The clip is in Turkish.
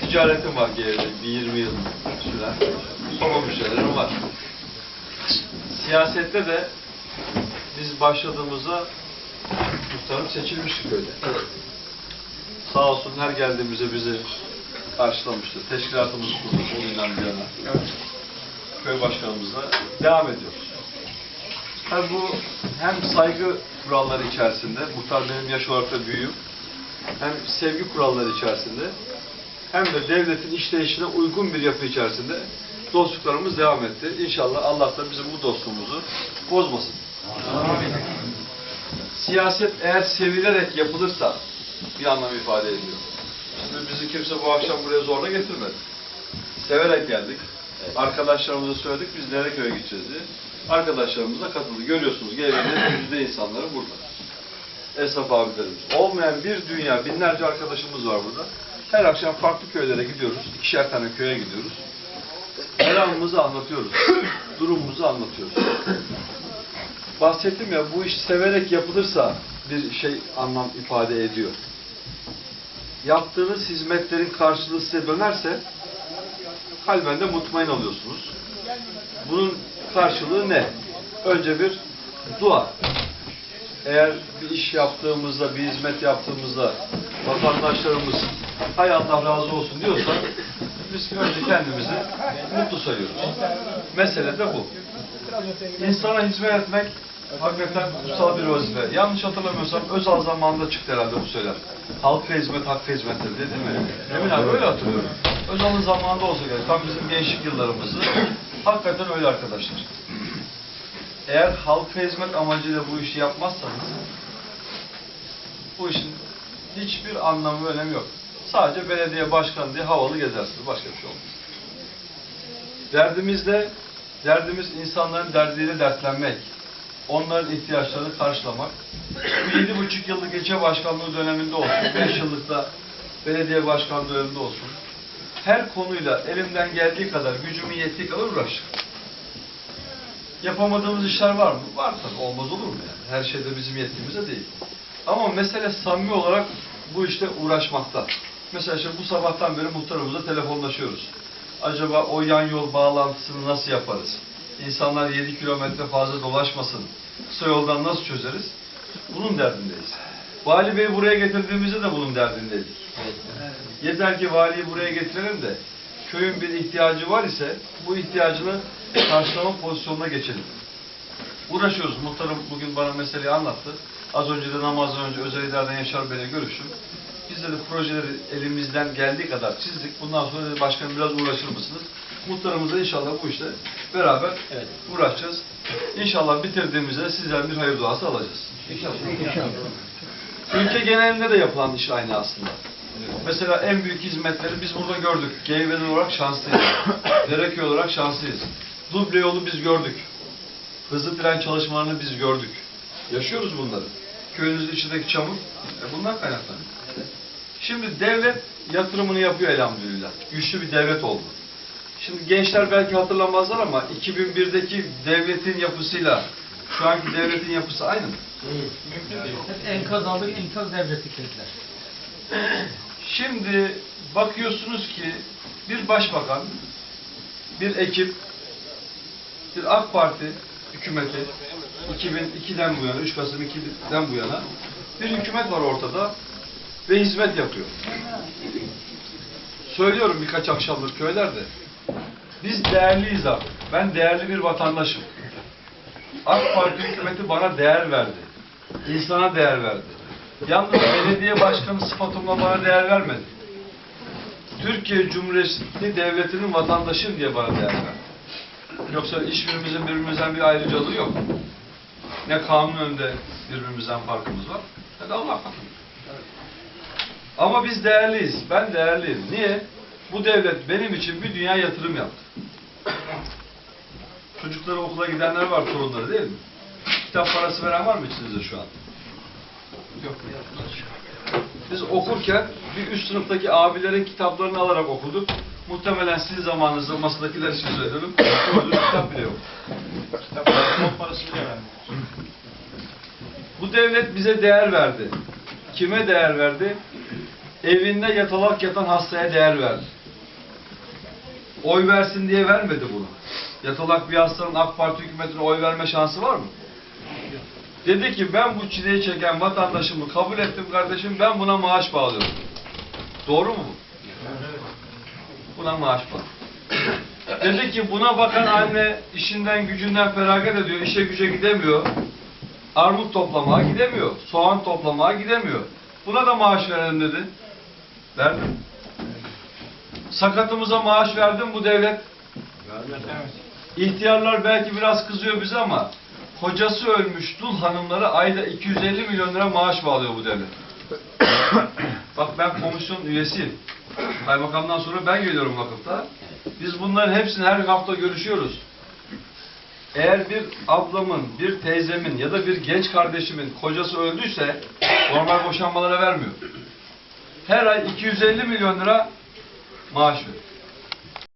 Ticaretim var geride. Bir 20 yıl süren. Solo müşterilerim var. Siyasette de biz başladığımızda muhtarım seçilmişti köyde. Sağ olsun her geldiğimizde bizi karşılamıştı. Teşkilatımızı kurduk o günden bir yana. Köy başkanımızla devam ediyoruz. Tabii bu hem saygı kuralları içerisinde, muhtar benim yaş olarak da büyüğüm, hem sevgi kuralları içerisinde, hem de devletin işleyişine uygun bir yapı içerisinde dostluklarımız devam etti. İnşallah Allah da bizim bu dostluğumuzu bozmasın. Siyaset eğer sevilerek yapılırsa bir anlam ifade ediyor. Şimdi bizi kimse bu akşam buraya zorla getirmedi. Severek geldik. Arkadaşlarımıza söyledik biz Dereköy'e gideceğiz diye. Arkadaşlarımız da katıldı. Görüyorsunuz geleneğin yüzde insanları burada. Esnaf abilerimiz. Olmayan bir dünya, binlerce arkadaşımız var burada. Her akşam farklı köylere gidiyoruz. İkişer tane köye gidiyoruz. Meramımızı anlatıyoruz. Durumumuzu anlatıyoruz. Bahsettim ya bu iş severek yapılırsa bir şey anlam ifade ediyor. Yaptığınız hizmetlerin karşılığı size dönerse kalben de mutmain oluyorsunuz. Bunun karşılığı ne? Önce bir dua. Eğer bir iş yaptığımızda, bir hizmet yaptığımızda vatandaşlarımız hay Allah razı olsun diyorsa biz önce kendimizi mutlu sayıyoruz. Mesele de bu. İnsana hizmet etmek hakikaten kutsal bir vazife. Yanlış hatırlamıyorsam Özal zamanında çıktı herhalde bu söyler. Halka hizmet, hakka hizmettir dedi değil mi? Emin abi öyle hatırlıyorum. Özal'ın zamanında olsa gerek. Tam bizim gençlik yıllarımızı. Hakikaten öyle arkadaşlar. Eğer halka hizmet amacıyla bu işi yapmazsanız bu işin hiçbir anlamı önemi yok. Sadece belediye başkanı diye havalı gezersiniz. Başka bir şey olmaz. Derdimiz de, derdimiz insanların derdiyle dertlenmek. Onların ihtiyaçlarını karşılamak. Bu yedi buçuk yıllık ilçe başkanlığı döneminde olsun, beş yıllık da belediye başkanlığı döneminde olsun. Her konuyla elimden geldiği kadar, gücümün yettiği kadar uğraştık. Yapamadığımız işler var mı? Var tabii. Olmaz olur mu yani? Her şeyde bizim yettiğimize değil. Ama mesele samimi olarak bu işte uğraşmakta. Mesela işte bu sabahtan beri muhtarımızla telefonlaşıyoruz. Acaba o yan yol bağlantısını nasıl yaparız? İnsanlar 7 kilometre fazla dolaşmasın. Kısa yoldan nasıl çözeriz? Bunun derdindeyiz. Vali Bey'i buraya getirdiğimizde de bunun derdindeydik. Yeter ki valiyi buraya getirelim de köyün bir ihtiyacı var ise bu ihtiyacını karşılama pozisyonuna geçelim. Uğraşıyoruz. Muhtarım bugün bana meseleyi anlattı. Az önce de namazdan önce özel idareden Yaşar Bey'le görüştüm. Biz de projeleri elimizden geldiği kadar çizdik. Bundan sonra dedi başkanım biraz uğraşır mısınız? Muhtarımızla inşallah bu işte beraber uğraşacağız. İnşallah bitirdiğimizde sizden bir hayır duası alacağız. Ülke genelinde de yapılan iş aynı aslında. Mesela en büyük hizmetleri biz burada gördük. Geyveli olarak şanslıyız. Dereköy olarak şanslıyız. Duble yolu biz gördük. Hızlı tren çalışmalarını biz gördük. Yaşıyoruz bunları. Köyünüzün içindeki çamur e bundan kaynaklanıyor. Şimdi devlet yatırımını yapıyor elhamdülillah. Güçlü bir devlet oldu. Şimdi gençler belki hatırlamazlar ama 2001'deki devletin yapısıyla şu anki devletin yapısı aynı mı? Enkaz aldık, enkaz devrettik dediler. Şimdi bakıyorsunuz ki bir başbakan, bir ekip, bir AK Parti hükümeti 2002'den bu yana, 3 Kasım 2002'den bu yana bir hükümet var ortada ve hizmet yapıyor. Söylüyorum birkaç akşamdır köylerde. Biz değerliyiz artık. Ben değerli bir vatandaşım. AK Parti hükümeti bana değer verdi. İnsana değer verdi. Yalnız belediye başkanı sıfatımla bana değer vermedi. Türkiye Cumhuriyeti Devleti'nin vatandaşım diye bana değer verdi. Yoksa hiçbirimizin birbirimizden bir ayrıcalığı yok. Ne kanun önünde birbirimizden farkımız var, ne de Allah katında. Ama biz değerliyiz. Ben değerliyim. Niye? Bu devlet benim için bir dünya yatırım yaptı. Çocukları okula gidenler var, torunları değil mi? Kitap parası veren var mı içinizde şu an? Yok. Biz okurken bir üst sınıftaki abilerin kitaplarını alarak okuduk. Muhtemelen sizin zamanınızda masadakiler için söylüyorum. Kitap bile yok. Kitap parası bile. Bu devlet bize değer verdi. Kime değer verdi? evinde yatalak yatan hastaya değer verdi. Oy versin diye vermedi bunu. Yatalak bir hastanın AK Parti hükümetine oy verme şansı var mı? Dedi ki ben bu çileyi çeken vatandaşımı kabul ettim kardeşim ben buna maaş bağlıyorum. Doğru mu bu? Buna maaş bağlı. Dedi ki buna bakan anne işinden gücünden feragat ediyor, işe güce gidemiyor. Armut toplamaya gidemiyor, soğan toplamaya gidemiyor. Buna da maaş verelim dedi. Verdim. Sakatımıza maaş verdim bu devlet. İhtiyarlar belki biraz kızıyor bize ama kocası ölmüş dul hanımlara ayda 250 milyon lira maaş bağlıyor bu devlet. Bak ben komisyon üyesiyim. Kaymakamdan sonra ben geliyorum vakıfta. Biz bunların hepsini her hafta görüşüyoruz. Eğer bir ablamın, bir teyzemin ya da bir genç kardeşimin kocası öldüyse normal boşanmalara vermiyor. Her ay 250 milyon lira maaş veriyor.